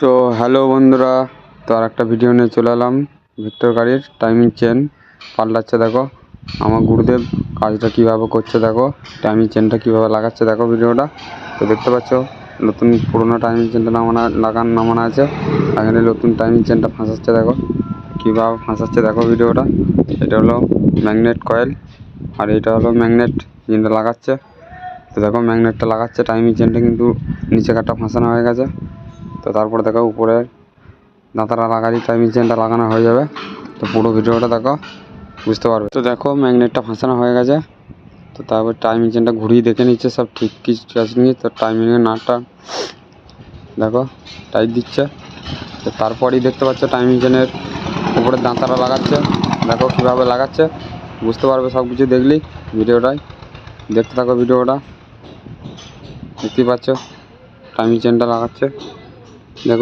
তো হ্যালো বন্ধুরা, তো আর একটা ভিডিও নিয়ে চলে এলাম ভিক্টর গাড়ির টাইমিং চেন পাল্টাচ্ছে দেখো, আমার গুরুদেব কাজটা কীভাবে করছে দেখো টাইমিং চেনটা কীভাবে লাগাচ্ছে দেখো ভিডিওটা তো দেখতে পাচ্ছ, নতুন পুরোনো টাইমিং চেনটা নামানো, লাগান, নামানো আছে। এখানে নতুন টাইমিং চেনটা ফাঁসাচ্ছে দেখো, কীভাবে ফাঁসাচ্ছে দেখো ভিডিওটা এটা হলো ম্যাগনেট কয়েল আর এটা হলো ম্যাগনেট যেটা লাগাচ্ছে। তো দেখো ম্যাগনেটটা লাগাচ্ছে টাইমিং চেনটা কিন্তু নিচে কাঠটা ফাঁসানো হয়ে গেছে। তো তারপরে দেখো উপরে দাঁতাটা লাগালি টাইমিং চেনটা লাগানো হয়ে যাবে। তো পুরো ভিডিওটা দেখো, বুঝতে পারবে। তো দেখো ম্যাগনেটটা ফাঁসানো হয়ে গেছে। তো তারপর টাইমিং চেনটা ঘুরিয়ে দেখে নিচ্ছে সব ঠিক কিছু আছে নিয়ে। তো টাইমিংয়ের নাটটা দেখো, টাইট দিচ্ছে। তো তারপরেই দেখতে পাচ্ছ টাইমিং চেনের উপরে দাঁতাটা লাগাচ্ছে। দেখো কীভাবে লাগাচ্ছে, বুঝতে পারবে সব কিছু দেখলি ভিডিওটায়। দেখতে থাকো ভিডিওটা। দেখতেই পাচ্ছ টাইমিং চেনটা লাগাচ্ছে। দেখো